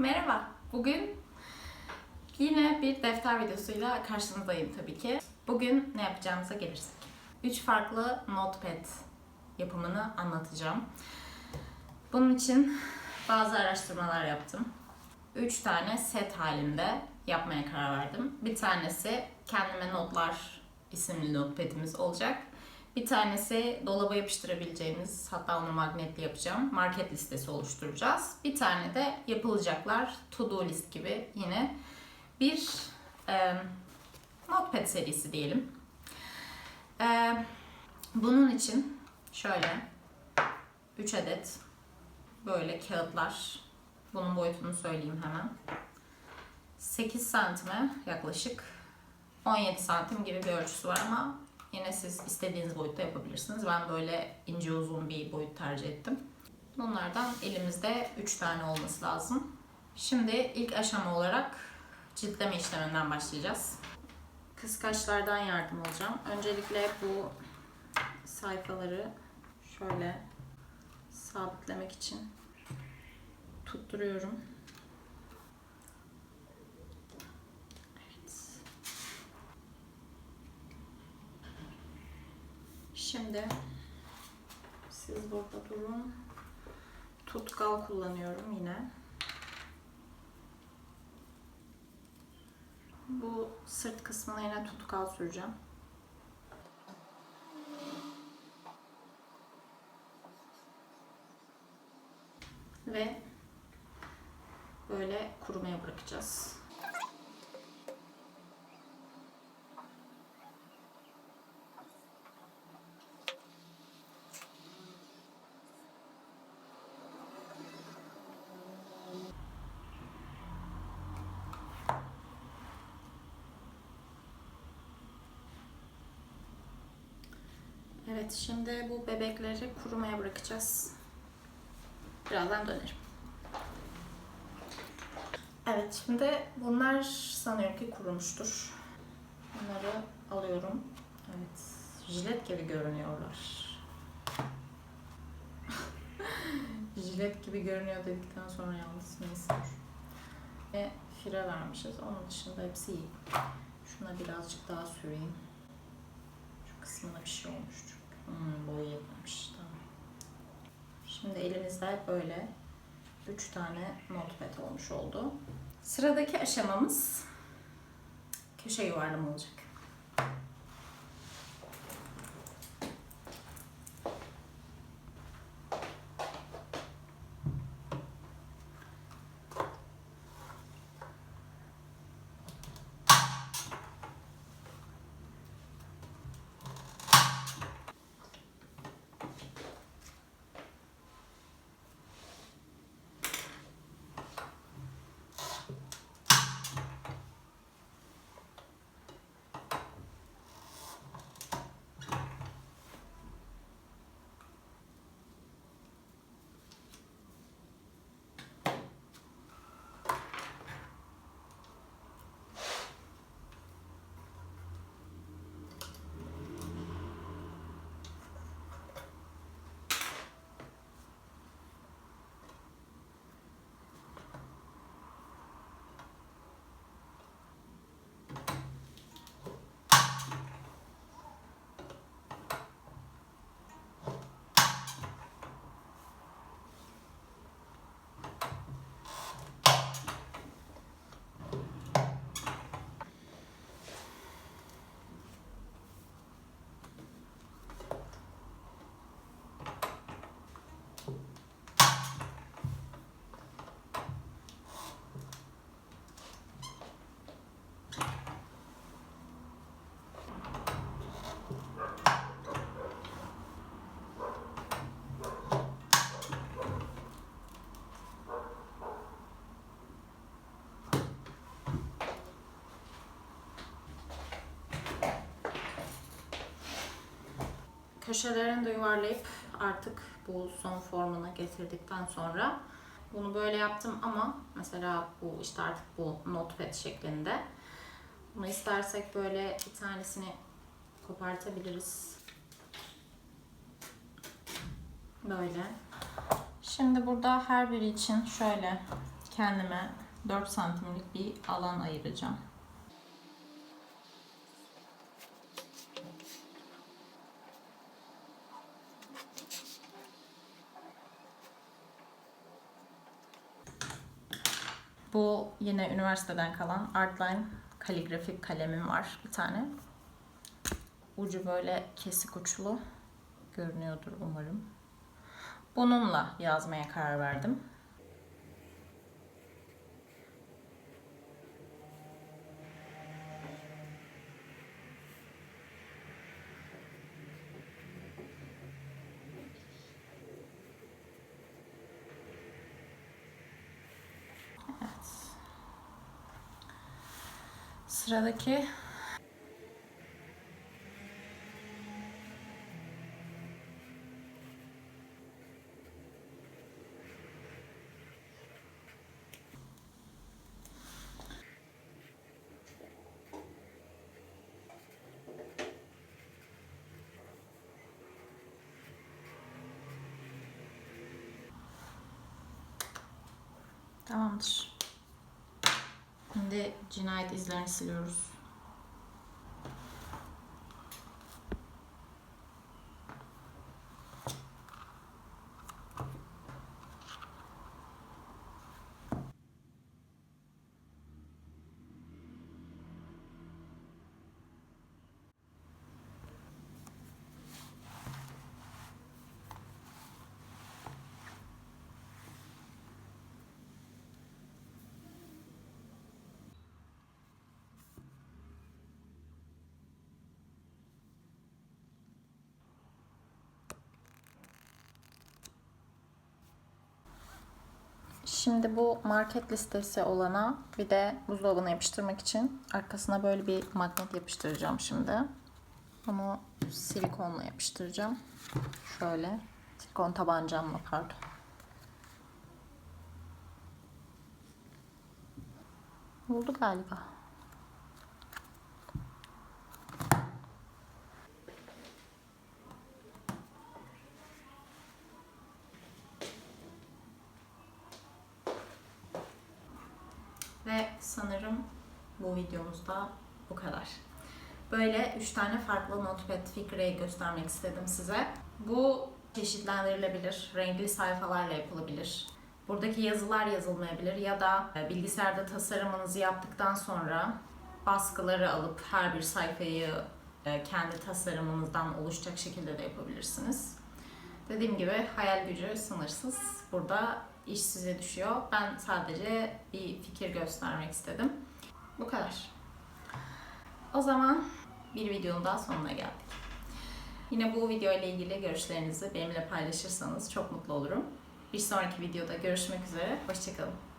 Merhaba. Bugün yine bir defter videosuyla karşınızdayım tabii ki. Bugün ne yapacağımıza gelirsek. Üç farklı notepad yapımını anlatacağım. Bunun için bazı araştırmalar yaptım. Üç tane set halinde yapmaya karar verdim. Bir tanesi kendime notlar isimli notepad'imiz olacak. Bir tanesi dolaba yapıştırabileceğimiz, hatta onu magnetli yapacağım, market listesi oluşturacağız. Bir tane de yapılacaklar, to do list gibi yine bir e, notepad serisi diyelim. E, bunun için şöyle 3 adet böyle kağıtlar, bunun boyutunu söyleyeyim hemen. 8 santime yaklaşık 17 santim gibi bir ölçüsü var ama Yine siz istediğiniz boyutta yapabilirsiniz. Ben böyle ince uzun bir boyut tercih ettim. Bunlardan elimizde 3 tane olması lazım. Şimdi ilk aşama olarak ciltleme işleminden başlayacağız. Kıskaçlardan yardım alacağım. Öncelikle bu sayfaları şöyle sabitlemek için tutturuyorum. Evet. Şimdi siz burada durun. Tutkal kullanıyorum yine. Bu sırt kısmına yine tutkal süreceğim. Ve böyle kurumaya bırakacağız. Evet, şimdi bu bebekleri kurumaya bırakacağız. Birazdan dönerim. Evet, şimdi bunlar sanıyorum ki kurumuştur. Bunları alıyorum. Evet, jilet gibi görünüyorlar. jilet gibi görünüyor dedikten sonra yalnız neyse. Ve fire vermişiz. Onun dışında hepsi iyi. Şuna birazcık daha süreyim. Şu kısmına bir şey olmuş çünkü. Hmm, boyu. Tamam. Şimdi elimizde böyle 3 tane notepad olmuş oldu. Sıradaki aşamamız köşe yuvarlama olacak. Köşelerini de yuvarlayıp artık bu son formuna getirdikten sonra bunu böyle yaptım ama mesela bu işte artık bu notepad şeklinde. Bunu istersek böyle bir tanesini kopartabiliriz. Böyle. Şimdi burada her biri için şöyle kendime 4 santimlik bir alan ayıracağım. Bu yine üniversiteden kalan Artline kaligrafik kalemim var bir tane. Ucu böyle kesik uçlu görünüyordur umarım. Bununla yazmaya karar verdim. Sıradaki Tamamdır. Şimdi cinayet izlerini siliyoruz. Şimdi bu market listesi olana bir de buzdolabına yapıştırmak için arkasına böyle bir magnet yapıştıracağım şimdi. Onu silikonla yapıştıracağım. Şöyle. Silikon tabancamla pardon. Oldu galiba. Ve sanırım bu videomuzda bu kadar. Böyle üç tane farklı notepad fikri göstermek istedim size. Bu çeşitlendirilebilir, renkli sayfalarla yapılabilir. Buradaki yazılar yazılmayabilir ya da e, bilgisayarda tasarımınızı yaptıktan sonra baskıları alıp her bir sayfayı e, kendi tasarımınızdan oluşacak şekilde de yapabilirsiniz. Dediğim gibi hayal gücü sınırsız. Burada iş size düşüyor. Ben sadece bir fikir göstermek istedim. Bu kadar. O zaman bir videonun daha sonuna geldik. Yine bu video ile ilgili görüşlerinizi benimle paylaşırsanız çok mutlu olurum. Bir sonraki videoda görüşmek üzere. Hoşçakalın.